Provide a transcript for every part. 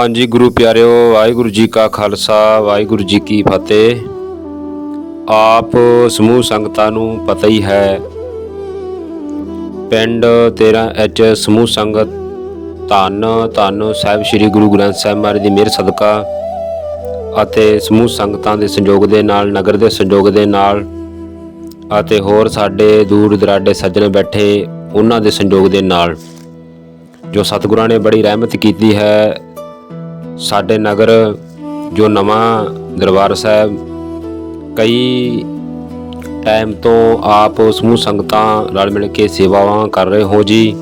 ਹਾਂਜੀ, ਗੁਰੂ ਪਿਆਰਿਓ, ਵਾਹਿਗੁਰੂ ਜੀ ਕਾ ਖਾਲਸਾ, ਵਾਹਿਗੁਰੂ ਜੀ ਕੀ ਫਤਿਹ। ਆਪ ਸਮੂਹ ਸੰਗਤਾਂ ਨੂੰ ਪਤਾ ਹੀ ਹੈ, ਪਿੰਡ 13 ਐਚ ਸਮੂਹ ਸੰਗਤ ਧੰਨ ਧੰਨ ਸਾਹਿਬ ਸ੍ਰੀ ਗੁਰੂ ਗ੍ਰੰਥ ਸਾਹਿਬ ਮਹਾਰਾਜ ਦੀ ਮਿਹਰ ਸਦਕਾ ਅਤੇ ਸਮੂਹ ਸੰਗਤਾਂ ਦੇ ਸੰਯੋਗ ਦੇ ਨਾਲ, ਨਗਰ ਦੇ ਸੰਯੋਗ ਦੇ ਨਾਲ ਅਤੇ ਹੋਰ ਸਾਡੇ ਦੂਰ ਦਰਾਡੇ ਸੱਜਣ ਬੈਠੇ ਉਹਨਾਂ ਦੇ ਸੰਯੋਗ ਦੇ ਨਾਲ, ਜੋ ਸਤਿਗੁਰਾਂ ਨੇ ਬੜੀ ਰਹਿਮਤ ਕੀਤੀ ਹੈ ਸਾਡੇ ਨਗਰ, ਜੋ ਨਵਾਂ ਦਰਬਾਰ ਸਾਹਿਬ, ਕਈ ਟਾਈਮ ਤੋਂ ਆਪ ਸਮੂਹ ਸੰਗਤਾਂ ਨਾਲ ਮਿਲ ਕੇ ਸੇਵਾਵਾਂ ਕਰ ਰਹੇ ਹੋ ਜੀ।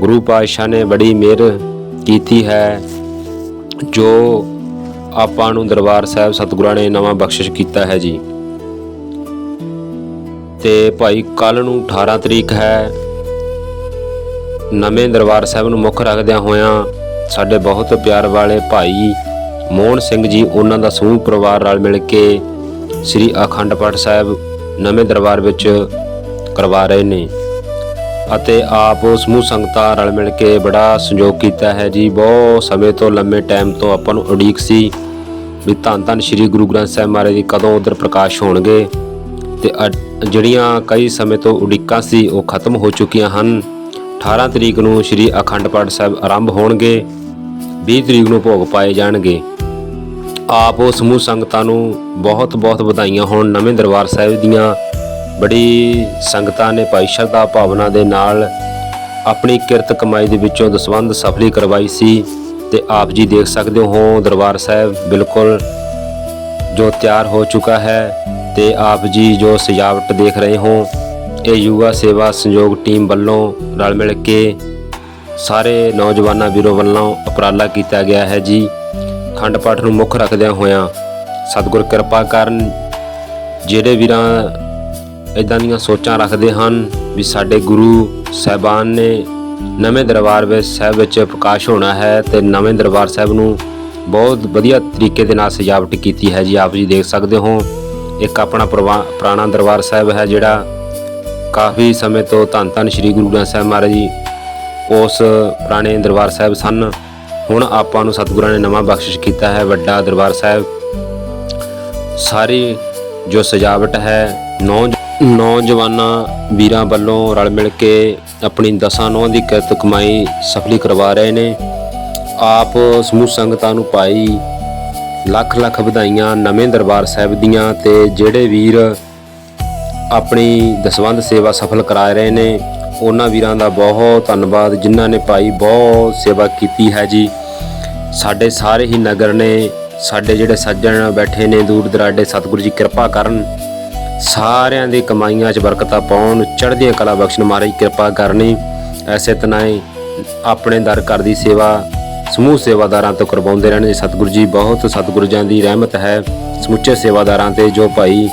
ਗੁਰੂ ਪਾਤਸ਼ਾਹ ਨੇ ਬੜੀ ਮਿਹਰ ਕੀਤੀ ਹੈ, ਜੋ ਆਪਾਂ ਨੂੰ ਦਰਬਾਰ ਸਾਹਿਬ ਸਤਿਗੁਰਾਂ ਨੇ ਨਵਾਂ ਬਖਸ਼ਿਸ਼ ਕੀਤਾ ਹੈ ਜੀ। ਤੇ ਭਾਈ ਕੱਲ ਨੂੰ 18 ਤਰੀਕ ਹੈ, ਨਵੇਂ ਦਰਬਾਰ ਸਾਹਿਬ ਨੂੰ ਮੁੱਖ ਰੱਖਦਿਆਂ ਹੋਇਆਂ ਸਾਡੇ ਬਹੁਤ ਪਿਆਰ ਵਾਲੇ ਭਾਈ ਮੋਹਨ ਸਿੰਘ ਜੀ, ਉਹਨਾਂ ਦਾ ਸਮੂਹ ਪਰਿਵਾਰ ਨਾਲ ਮਿਲ ਕੇ ਸ੍ਰੀ ਅਖੰਡ ਪਾਠ ਸਾਹਿਬ ਨਵੇਂ ਦਰਬਾਰ ਵਿੱਚ ਕਰਵਾ ਰਹੇ ਨੇ ਅਤੇ ਆਪ ਸਮੂਹ ਸੰਗਤਾਂ ਰਲ ਮਿਲ ਕੇ ਬੜਾ ਸੰਯੋਗ ਕੀਤਾ ਹੈ ਜੀ। ਬਹੁਤ ਸਮੇਂ ਤੋਂ ਲੰਮੇ ਟਾਈਮ ਤੋਂ ਆਪਾਂ ਨੂੰ ਉਡੀਕ ਸੀ ਵੀ ਧੰਨ ਧੰਨ ਸ੍ਰੀ ਗੁਰੂ ਗ੍ਰੰਥ ਸਾਹਿਬ ਮਹਾਰਾਜ ਜੀ, ਕਦੋਂ ਉਧਰ ਪ੍ਰਕਾਸ਼ ਹੋਣਗੇ ਤੇ ਅੱਜ ਜਿਹੜੀਆਂ ਕਈ ਸਮੇਂ ਤੋਂ ਉਡੀਕਾਂ ਸੀ, ਉਹ ਖਤਮ ਹੋ ਚੁੱਕੀਆਂ ਹਨ। 18 ਤਰੀਕ ਨੂੰ ਸ੍ਰੀ ਅਖੰਡ ਪਾਠ ਸਾਹਿਬ ਆਰੰਭ ਹੋਣਗੇ 20 ਤਰੀਕ ਨੂੰ ਭੋਗ ਪਾਏ ਜਾਣਗੇ। ਆਪ ਉਹ ਸਮੂਹ ਸੰਗਤਾਂ ਨੂੰ ਬਹੁਤ ਬਹੁਤ ਵਧਾਈਆਂ ਹੋਣ। ਨਵੇਂ ਦਰਬਾਰ ਸਾਹਿਬ ਦੀਆਂ ਬੜੀ ਸੰਗਤਾਂ ਨੇ ਭਾਈ ਸ਼ਰਧਾ ਭਾਵਨਾ ਦੇ ਨਾਲ ਆਪਣੀ ਕਿਰਤ ਕਮਾਈ ਦੇ ਵਿੱਚੋਂ ਦਸਵੰਧ ਸਫਲੀ ਕਰਵਾਈ ਸੀ ਤੇ ਆਪ ਜੀ ਦੇਖ ਸਕਦੇ ਹੋ, ਦਰਬਾਰ ਸਾਹਿਬ ਬਿਲਕੁਲ ਜੋ ਤਿਆਰ ਹੋ ਚੁੱਕਾ ਹੈ ਤੇ ਆਪ ਜੀ ਜੋ ਸਜਾਵਟ ਦੇਖ ਰਹੇ ਹੋ ਇਹ ਯੁਵਾ ਸੇਵਾ ਸੰਯੋਗ ਟੀਮ ਵੱਲੋਂ ਰਲ ਮਿਲ ਕੇ ਸਾਰੇ ਨੌਜਵਾਨਾਂ ਵੀਰੋ ਵੱਲੋਂ ਉਪਰਾਲਾ ਕੀਤਾ ਗਿਆ ਹੈ ਜੀ। ਖੰਡ ਪਾਠ ਨੂੰ ਮੁੱਖ ਰੱਖਦਿਆਂ ਹੋਇਆਂ ਸਤਿਗੁਰ ਕਿਰਪਾ ਕਰਨ ਜਿਹੜੇ ਵੀਰਾਂ ਇਦਾਂ ਦੀਆਂ ਸੋਚਾਂ ਰੱਖਦੇ ਹਨ ਵੀ ਸਾਡੇ ਗੁਰੂ ਸਾਹਿਬਾਨ ਨੇ ਨਵੇਂ ਦਰਬਾਰ ਵਿੱਚ ਸਾਹਿਬ ਵਿੱਚ ਪ੍ਰਕਾਸ਼ ਹੋਣਾ ਹੈ ਤੇ ਨਵੇਂ ਦਰਬਾਰ ਸਾਹਿਬ ਨੂੰ ਬਹੁਤ ਵਧੀਆ ਤਰੀਕੇ ਦੇ ਨਾਲ ਸਜਾਵਟ ਕੀਤੀ ਹੈ ਜੀ। ਆਪ ਜੀ ਦੇਖ ਸਕਦੇ ਹੋ, ਇੱਕ ਆਪਣਾ ਪੁਰਵਾ- ਪੁਰਾਣਾ ਦਰਬਾਰ ਸਾਹਿਬ ਹੈ ਜਿਹੜਾ ਕਾਫੀ ਸਮੇਂ ਤੋਂ ਧੰਨ ਧੰਨ ਸ੍ਰੀ ਗੁਰੂ ਗ੍ਰੰਥ ਸਾਹਿਬ ਮਹਾਰਾਜ ਜੀ ਉਸ ਪੁਰਾਣੇ ਦਰਬਾਰ ਸਾਹਿਬ ਸਨ। ਹੁਣ ਆਪਾਂ ਨੂੰ ਸਤਿਗੁਰਾਂ ਨੇ ਨਵਾਂ ਬਖਸ਼ਿਸ਼ ਕੀਤਾ ਹੈ, ਵੱਡਾ ਦਰਬਾਰ ਸਾਹਿਬ। ਸਾਰੀ ਜੋ ਸਜਾਵਟ ਹੈ ਨੌ ਨੌਜਵਾਨਾਂ, ਵੀਰਾਂ ਵੱਲੋਂ ਰਲ ਮਿਲ ਕੇ ਆਪਣੀ ਦਸਾਂ ਨੌਂ ਦੀ ਕਿਰਤ ਕਮਾਈ ਸਫਲੀ ਕਰਵਾ ਰਹੇ ਨੇ। ਆਪ ਸਮੂਹ ਸੰਗਤਾਂ ਨੂੰ ਪਾਈ ਲੱਖ ਲੱਖ ਵਧਾਈਆਂ ਨਵੇਂ ਦਰਬਾਰ ਸਾਹਿਬ ਦੀਆਂ ਤੇ ਜਿਹੜੇ ਵੀਰ ਆਪਣੀ ਦਸਵੰਧ ਸੇਵਾ ਸਫਲ ਕਰਾ ਰਹੇ ਨੇ। ਉਹਨਾਂ ਵੀਰਾਂ ਦਾ ਬਹੁਤ ਧੰਨਵਾਦ, ਜਿਨ੍ਹਾਂ ਨੇ ਭਾਈ ਬਹੁਤ ਸੇਵਾ ਕੀਤੀ ਹੈ ਜੀ। ਸਾਡੇ ਸਾਰੇ ਹੀ ਨਗਰ ਨੇ, ਸਾਡੇ ਜਿਹੜੇ ਸੱਜਣ ਬੈਠੇ ਨੇ ਦੂਰ ਦਰਾਡੇ, ਸਤਿਗੁਰੂ ਜੀ ਕਿਰਪਾ ਕਰਨ। ਸਾਰਿਆਂ ਦੀ ਕਮਾਈਆਂ 'ਚ ਬਰਕਤਾਂ ਪਾਉਣ, ਚੜ੍ਹਦੀਆਂ ਕਲਾ ਬਖਸ਼ਣ ਮਹਾਰਾਜ ਕਿਰਪਾ ਕਰਨੀ। ਐਸੇ ਤਨਾਈ ਆਪਣੇ ਦਰ ਘਰ ਦੀ ਸੇਵਾ, ਸਮੂਹ ਸੇਵਾਦਾਰਾਂ ਤੋਂ ਕਰਵਾਉਂਦੇ ਰਹਿਣ। ਸਤਿਗੁਰੂ ਜੀ ਬਹੁਤ ਸਤਿਗੁਰੂ ਜੀ ਦੀ ਰਹਿਮਤ ਹੈ ਸਮੁੱਚੇ ਸੇਵਾਦਾਰਾਂ ਤੇ ਜੋ ਭਾਈ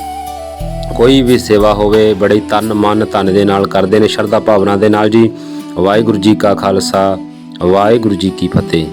ਕੋਈ ਵੀ ਸੇਵਾ ਹੋਵੇ, ਬੜੇ ਤਨ ਮਨ ਧਨ ਦੇ ਨਾਲ ਕਰਦੇ ਨੇ, ਸ਼ਰਧਾ ਭਾਵਨਾ ਦੇ ਨਾਲ ਜੀ। ਵਾਹਿਗੁਰੂ ਜੀ ਕਾ ਖਾਲਸਾ, ਵਾਹਿਗੁਰੂ ਜੀ ਕੀ ਫਤਿਹ।